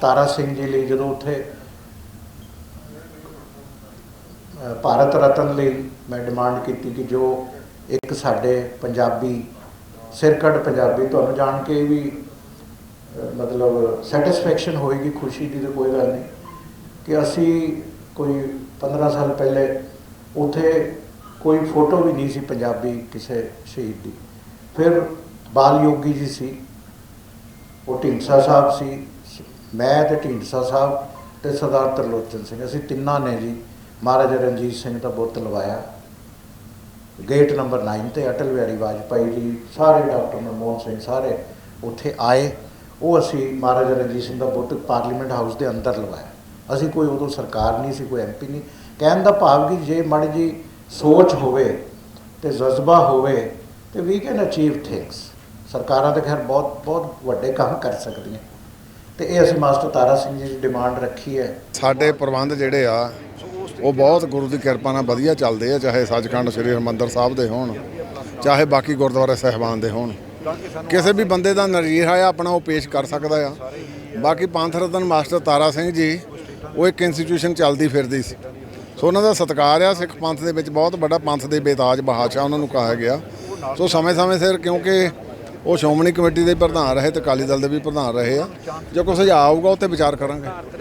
ਤਾਰਾ ਸਿੰਘ ਜੀ ਲਈ ਜਦੋਂ ਉੱਥੇ ਭਾਰਤ ਰਤਨ ਲਈ ਮੈਂ ਡਿਮਾਂਡ ਕੀਤੀ ਕਿ ਜੋ ਇੱਕ ਸਾਡੇ ਪੰਜਾਬੀ ਸਿਰਕੱਢ ਪੰਜਾਬੀ, ਤੁਹਾਨੂੰ ਜਾਣ ਕੇ ਵੀ ਮਤਲਬ ਸੈਟੀਸਫੈਕਸ਼ਨ ਹੋਏਗੀ, ਖੁਸ਼ੀ ਦੀ ਤਾਂ ਕੋਈ ਗੱਲ ਨਹੀਂ, ਕਿ ਅਸੀਂ ਕੋਈ 15 ਸਾਲ ਪਹਿਲੇ ਉੱਥੇ ਕੋਈ ਫੋਟੋ ਵੀ ਨਹੀਂ ਸੀ ਪੰਜਾਬੀ ਕਿਸੇ ਸ਼ਹੀਦ ਦੀ। ਫਿਰ ਬਾਲ ਯੋਗੀ ਜੀ ਸੀ, ਉਹ ਢੀਂਡਸਾ ਸਾਹਿਬ ਸੀ ਮੈਂ ਤੇ ਢੀਂਡਸਾ ਸਾਹਿਬ ਤੇ ਸਰਦਾਰ ਤਰਲੋਚਨ ਸਿੰਘ, ਅਸੀਂ ਤਿੰਨਾਂ ਨੇ ਜੀ ਮਹਾਰਾਜਾ ਰਣਜੀਤ ਸਿੰਘ ਦਾ ਬੁੱਤ ਲਵਾਇਆ। ਗੇਟ ਨੰਬਰ 9 ਤੇ ਅਟਲ ਬਿਹਾਰੀ ਵਾਜਪਾਈ ਜੀ, ਸਾਰੇ ਡਾਕਟਰ ਮਨਮੋਹਨ ਸਿੰਘ ਸਾਰੇ ਉੱਥੇ ਆਏ। ਉਹ ਅਸੀਂ ਮਹਾਰਾਜਾ ਰਣਜੀਤ ਸਿੰਘ ਦਾ ਬੁੱਤ ਪਾਰਲੀਮੈਂਟ ਹਾਊਸ ਦੇ ਅੰਦਰ ਲਵਾਇਆ। ਅਸੀਂ ਕੋਈ ਉਦੋਂ ਸਰਕਾਰ ਨਹੀਂ ਸੀ, ਕੋਈ ਐਮਪੀ ਨਹੀਂ। ਕਹਿਣ ਦਾ ਭਾਵ ਕਿ ਜੇ ਮੜ ਜੀ ਸੋਚ ਹੋਵੇ ਤੇ ਜਜ਼ਬਾ ਹੋਵੇ ਤੇ ਵੀ ਕੈਨ ਅਚੀਵ ਥਿੰਗਸ ਸਰਕਾਰਾਂ ਤਾਂ ਖੈਰ ਬਹੁਤ ਬਹੁਤ ਵੱਡੇ ਕੰਮ ਕਰ ਸਕਦੀਆਂ। ਤੇ ਇਹ ਅਸੀਂ ਮਾਸਟਰ ਤਾਰਾ ਸਿੰਘ ਜੀ ਦੀ ਡਿਮਾਂਡ ਰੱਖੀ ਹੈ। ਸਾਡੇ ਪ੍ਰਬੰਧ ਜਿਹੜੇ ਆ, ਉਹ ਬਹੁਤ ਗੁਰੂ ਦੀ ਕਿਰਪਾ ਨਾਲ ਵਧੀਆ ਚੱਲਦੇ ਆ, ਚਾਹੇ ਸੱਚਖੰਡ ਸ੍ਰੀ ਹਰਿਮੰਦਰ ਸਾਹਿਬ ਦੇ ਹੋਣ, ਚਾਹੇ ਬਾਕੀ ਗੁਰਦੁਆਰੇ ਸਹਿਬਾਨ ਦੇ ਹੋਣ। ਕਿਸੇ ਵੀ ਬੰਦੇ ਦਾ ਨਜ਼ਰੀਆ ਆ ਆਪਣਾ ਉਹ ਪੇਸ਼ ਕਰ ਸਕਦਾ ਆ। ਬਾਕੀ ਪੰਥ ਰਤਨ ਮਾਸਟਰ ਤਾਰਾ ਸਿੰਘ ਜੀ, ਉਹ ਇੱਕ ਇੰਸਟੀਟਿਊਸ਼ਨ ਚੱਲਦੀ ਫਿਰਦੀ ਸੀ। ਸੋ ਉਹਨਾਂ ਦਾ ਸਤਿਕਾਰ ਆ, ਸਿੱਖ ਪੰਥ ਦੇ ਵਿੱਚ ਬਹੁਤ ਵੱਡਾ ਪੰਥ ਦੇ ਬੇਤਾਜ ਬਾਦਸ਼ਾਹ ਉਹਨਾਂ ਨੂੰ ਕਹਾ ਗਿਆ। ਸੋ ਸਮੇਂ-ਸਮੇਂ ਸਿਰ ਕਿਉਂਕਿ ਉਹ ਸ਼੍ਰੋਮਣੀ ਕਮੇਟੀ ਦੇ ਪ੍ਰਧਾਨ ਰਹੇ ਤੇ ਅਕਾਲੀ ਦਲ ਦੇ ਵੀ ਪ੍ਰਧਾਨ ਰਹੇ ਆ। ਜੇ ਕੋਈ ਸੁਝਾਅ ਆਊਗਾ ਉਹ ਤੇ ਵਿਚਾਰ ਕਰਾਂਗੇ।